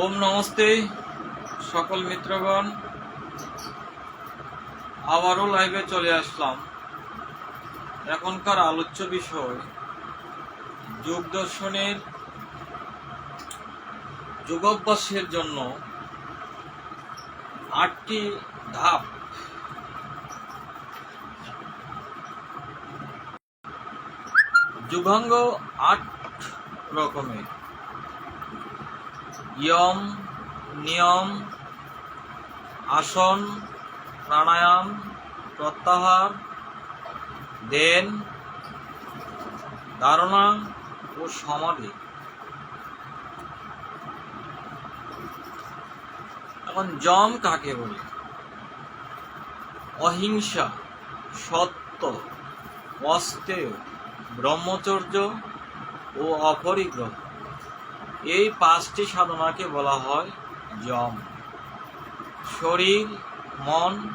ওম নমস্তে, সকল মিত্রগণ। আবারও লাইভে চলে আসলাম। এখনকার আলোচ্য বিষয়, যোগ দর্শনের যোগাভ্যাসের জন্য আটটি ধাপ। যুগাঙ্গ আট রকমের। ইয়ম, নিয়ম, আসন, প্রাণায়াম, প্রত্যাহার, দেন, ধারণা ও সমাধি। এখন জম কাকে বলে? অহিংসা, সত্য অস্তেয় ব্রহ্মচর্য ও অপরিগ্রহ। এই পাঁচটি সাধনাকে বলা হয় যম। শরীর, মন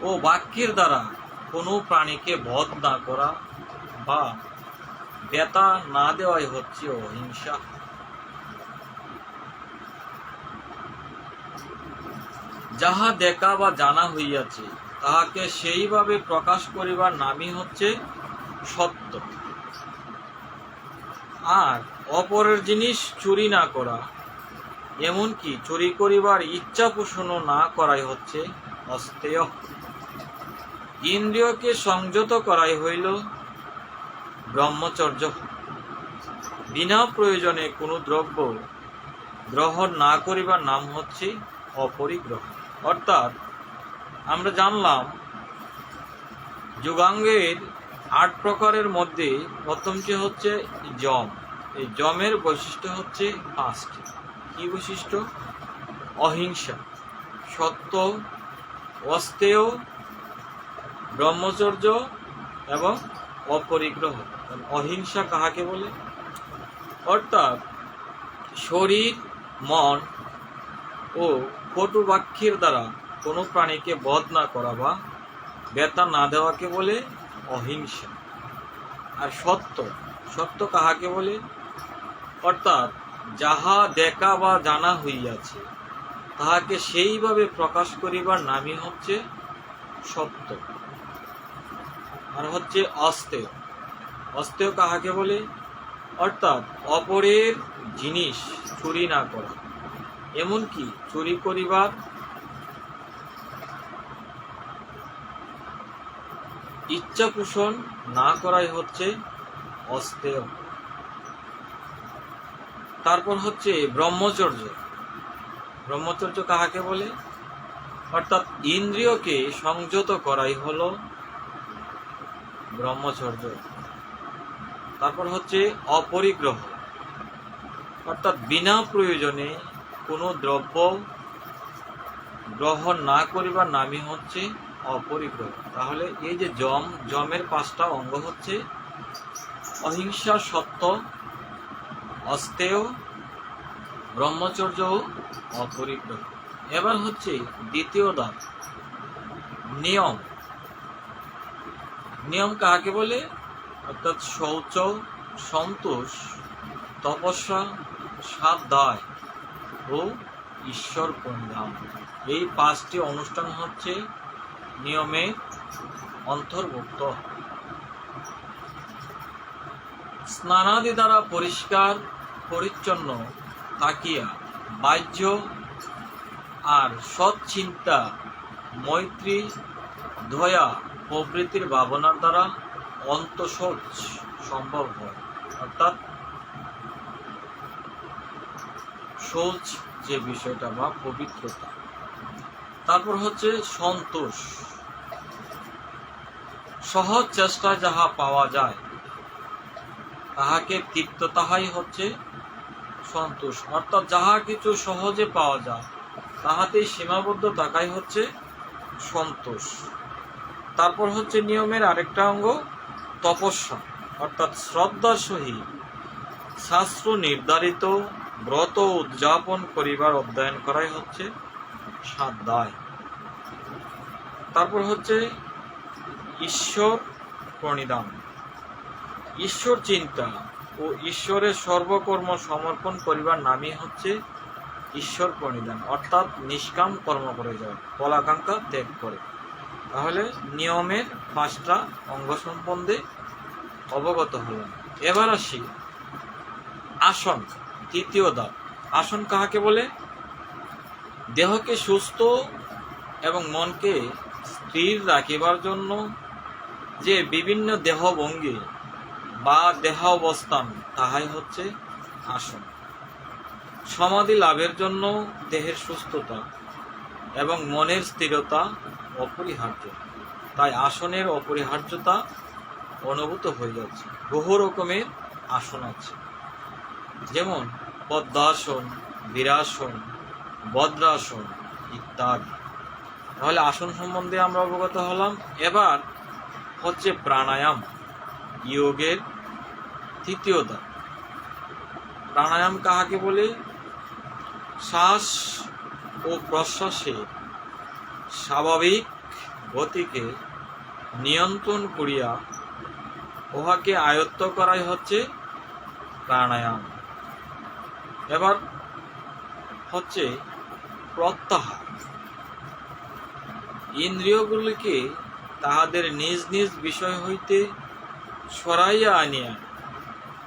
ও বাক্যের দ্বারা কোনো প্রাণীকে বধ না করা বা ব্যথা না দেওয়াই হচ্ছে অহিংসা। যাহা দেখা বা জানা হইয়াছে, তাহাকে সেইভাবে প্রকাশ করিবার নামই হচ্ছে সত্য। আর অপরের জিনিস চুরি না করা। এমনকি চুরি করিবার ইচ্ছা পোষণও না করাই হচ্ছে অস্তেয়। ইন্দ্রিয়কে সংযত করাই হইল ব্রহ্মচর্য। বিনা প্রয়োজনে কোনো দ্রব্য গ্রহণ না করিবার নাম হচ্ছে অপরিগ্রহ। অর্থাৎ আমরা জানলাম, যুগাঙ্গের আট প্রকারের মধ্যে প্রথমটি হচ্ছে জম এই জমের বৈশিষ্ট্য হচ্ছে পাঁচটি। কি বৈশিষ্ট্য? অহিংসা। সত্য অস্তেয় ব্রহ্মচর্য এবং অপরিগ্রহ। অহিংসা কাহাকে বলে? অর্থাৎ শরীর, মন ও কটু বাক্যের দ্বারা কোনো প্রাণীকে বধ না করা বা ব্যথা না দেওয়াকে বলে অহিংসা। আর সত্য সত্য কাহাকে বলে? অর্থাৎ যাহা দেখা বা জানা হইয়াছে, তাহাকে সেইভাবে প্রকাশ করিবার নামই হচ্ছে সত্য। আর হচ্ছে অস্তেয়। অস্তেয় কাহাকে বলে? অর্থাৎ অপরের জিনিস চুরি না করা, এমনকি চুরি করিবার ইচ্ছা পোষণ না করাই হচ্ছে অস্তেয়। তারপর হচ্ছে ব্রহ্মচর্য। ব্রহ্মচর্য কাহাকে বলে? অর্থাৎ ইন্দ্রিয়কে সংযত করাই হলো ব্রহ্মচর্য। তারপর হচ্ছে অপরিগ্রহ। অর্থাৎ বিনা প্রয়োজনে কোনো দ্রব্য গ্রহণ না করিবার নামই হচ্ছে অপরিগ্রহ। তাহলে এই যে জম জমের পাঁচটা অঙ্গ হচ্ছে অহিংসা, সত্য অস্তেয় ব্রহ্মচর্য ও অপরিগ্রহ। এবার হচ্ছে দ্বিতীয় ধাপ নিয়ম। নিয়ম কাকে বলে? অর্থাৎ শৌচ, সন্তোষ, তপস্যা সাধ্যায় ও ঈশ্বর পরিণাম এই পাঁচটি অনুষ্ঠান হচ্ছে নিয়মে অন্তর্ভুক্ত। স্নানাদি দ্বারা পরিষ্কার পরিচ্ছন্ন থাকিয়া বাহ্য আর সৎ চিন্তা, মৈত্রী, ধয়া প্রবৃত্তির ভাবনার দ্বারা অন্তঃশোচ সম্ভব হয়। অর্থাৎ শৌচ যে বিষয়টা বা পবিত্রতা। তারপর হচ্ছে সন্তোষ। সহজ চেষ্টা যাহা পাওয়া যায়, তাহাকে তৃপ্ত তাহাই হচ্ছে সন্তোষ। অর্থাৎ যাহা কিছু সহজে পাওয়া যায়, তাহাতেই সীমাবদ্ধ থাকাই হচ্ছে সন্তোষ। তারপর হচ্ছে নিয়মের আরেকটা অঙ্গ, তপস্যা। অর্থাৎ শ্রদ্ধার সহিত শাস্ত্র নির্ধারিত, ব্রত উদযাপন করিবার অধ্যয়ন করাই হচ্ছে সাধ্যায়। তারপর হচ্ছে ঈশ্বর প্রণিধান ঈশ্বর চিন্তা। ও ঈশ্বরের সর্বকর্ম সমর্পণ করিবার নামই হচ্ছে ঈশ্বর প্রণিধান, অর্থাৎ নিষ্কাম কর্ম করে যায় ফলাকাঙ্ক্ষা ত্যাগ করে। তাহলে নিয়মের পাঁচটা অঙ্গ সম্বন্ধে অবগত হলেন এবার আসি আসন, তৃতীয় ধাপ। আসন কাহাকে বলে? দেহকে সুস্থ এবং মনকে স্থির রাখিবার জন্য যে বিভিন্ন দেহভঙ্গি বা দেহ অবস্থান তাহাই হচ্ছে আসন। সমাধি লাভের জন্য দেহের সুস্থতা এবং মনের স্থিরতা অপরিহার্য। তাই আসনের অপরিহার্যতা অনুভূত হয়ে যাচ্ছে বহু রকমের আসন আছে। যেমন পদ্মাসন, বীরাসন বদ্রাসন ইত্যাদি। তাহলে আসন সম্বন্ধে আমরা অবগত হলাম। এবার হচ্ছে প্রাণায়াম। যোগের তৃতীয় ধাপ প্রাণায়াম কাহাকে বলে? শ্বাস ও প্রশ্বাসে স্বাভাবিক গতিকে নিয়ন্ত্রণ করিয়া উহাকে আয়ত্ত করাই হচ্ছে প্রাণায়াম। এবার হচ্ছে প্রত্যাহার। ইন্দ্রিয়গুলিকে তাহাদের নিজ নিজ বিষয় হইতে সরাইয়া আনিয়া,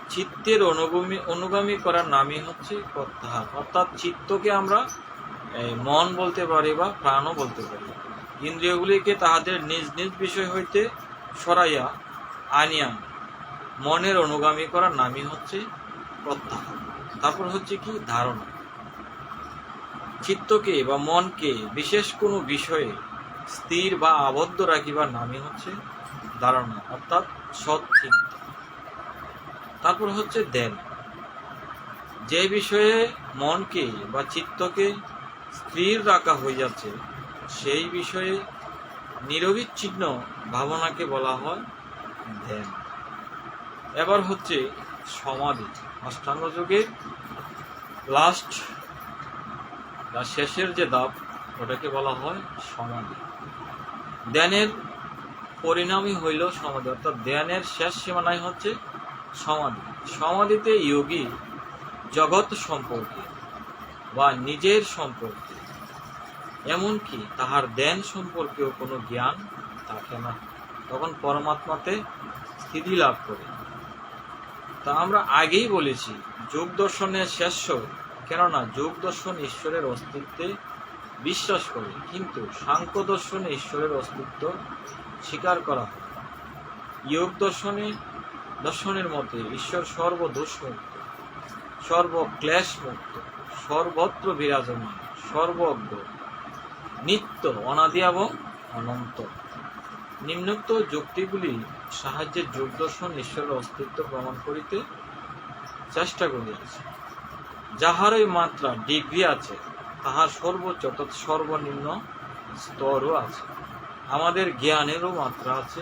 চিত্তের অনুগামী অনুগামী করার নামই হচ্ছে প্রত্যাহার অর্থাৎ চিত্তকে আমরা মন বলতে পারি বা প্রাণও বলতে পারি। ইন্দ্রিয়গুলিকে তাহাদের নিজ নিজ বিষয় হইতে সরাইয়া আনিয়া, মনের অনুগামী করার নামই হচ্ছে প্রত্যাহার তারপর হচ্ছে কি? ধারণা। চিত্তকে বা মনকে বিশেষ কোনো বিষয়ে স্থির বা আবদ্ধ রাখিবার নামই হচ্ছে ধারণা। অর্থাৎ সৎ চিন্তা তারপর হচ্ছে ধ্যান যে বিষয়ে মনকে বা চিত্তকে স্থির রাখা হয়ে যাচ্ছে, সেই বিষয়ে নিরবিচ্ছিন্ন ভাবনাকে বলা হয় ধ্যান এবার হচ্ছে সমাধি। অষ্টাঙ্গ যুগের লাস্ট বা শেষের যে দাপ ওটাকে বলা হয় সমাধি। ধ্যানের পরিণামই হইল সমাধি, অর্থাৎ ধ্যানের শেষ সীমানাই হচ্ছে সমাধি। সমাধিতে যোগী জগৎ সম্পর্কে বা নিজের সম্পর্কে, এমনকি তাহার ধ্যান সম্পর্কেও কোনো জ্ঞান থাকে না। তখন পরমাত্মাতে স্থিতি লাভ করে। তা আমরা আগেই বলেছি, যোগ দর্শনের শেষ্য, কেননা যোগ দর্শন ঈশ্বরের অস্তিত্বে বিশ্বাস করে, কিন্তু সাংখ্য দর্শনে ঈশ্বরের অস্তিত্ব স্বীকার করা হয়। যোগ দর্শনে, দর্শনের মতে ঈশ্বর সর্বদোষমুক্ত সর্বক্লেশ মুক্ত সর্বত্র বিরাজমান, সর্বজ্ঞ, নিত্য অনাদি এবং অনন্ত। নিম্নোক্ত যুক্তিগুলি সাহায্যে যোগ দর্শন ঈশ্বরের অস্তিত্ব প্রমাণ করিতে চেষ্টা করিয়াছে। যাহারই মাত্রা ডিগ্রি আছে, তাহার সর্বোচ্চ সর্বনিম্ন স্তরও আছে। আমাদের জ্ঞানেরও মাত্রা আছে।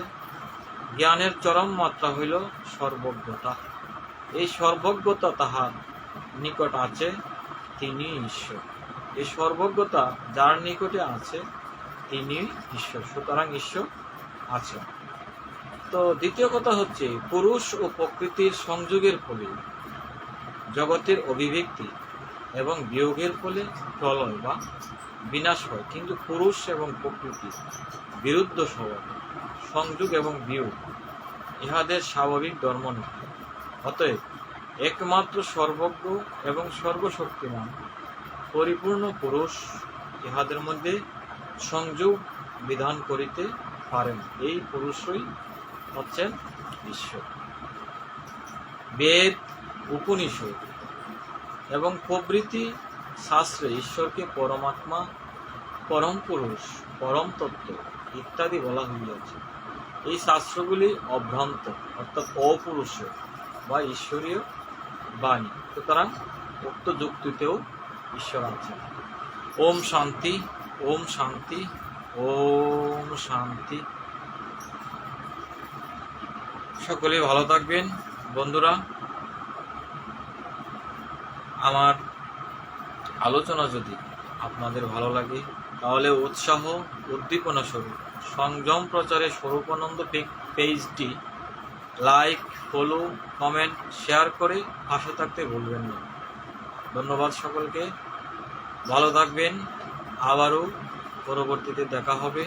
জ্ঞানের চরম মাত্রা হইল সর্বজ্ঞতা। এই সর্বজ্ঞতা তাহার নিকট আছে, তিনি ঈশ্বর। এই সর্বজ্ঞতা যার নিকটে আছে, তিনি ঈশ্বর। সুতরাং ঈশ্বর আছে। তো দ্বিতীয় কথা হচ্ছে, পুরুষ ও প্রকৃতির সংযোগের ফলে, জগতের অভিব্যক্তি এবং বিয়োগের ফলে প্রলয় বা বিনাশ হয়। কিন্তু পুরুষ এবং প্রকৃতি বিরুদ্ধ স্বভাব, সংযোগ এবং বিয়োগ ইহাদের স্বাভাবিক ধর্ম নয়। অতএব একমাত্র সর্বজ্ঞ এবং সর্বশক্তিমান, পরিপূর্ণ পুরুষ ইহাদের মধ্যে সংযোগ বিধান করিতে পারেন। এই পুরুষই হচ্ছেন ঈশ্বর। বেদ, উপনিষদ এবং প্রভৃতি শাস্ত্রে ঈশ্বরকে পরমাত্মা, পরম পুরুষ, পরম তত্ত্ব ইত্যাদি বলা হইয়াছে। এই শাস্ত্রগুলি অভ্রান্ত, অর্থাৎ অপুরুষ বা ঈশ্বরীয় বাণী। সুতরাং উক্ত যুক্তিতেও ঈশ্বর আছেন। ওম শান্তি ওম শান্তি ওম শান্তি। সকলে ভালো থাকবেন। বন্ধুরা, আমার আলোচনা যদি আপনাদের ভালো লাগে, তাহলে উৎসাহ, উদ্দীপনা স্বরূপ, সংযম প্রচারে স্বরূপানন্দ পেজটি লাইক, ফলো, কমেন্ট, শেয়ার করে পাশে থাকতে ভুলবেন না। ধন্যবাদ সকলকে। ভালো থাকবেন। আবারও পরবর্তীতে দেখা হবে।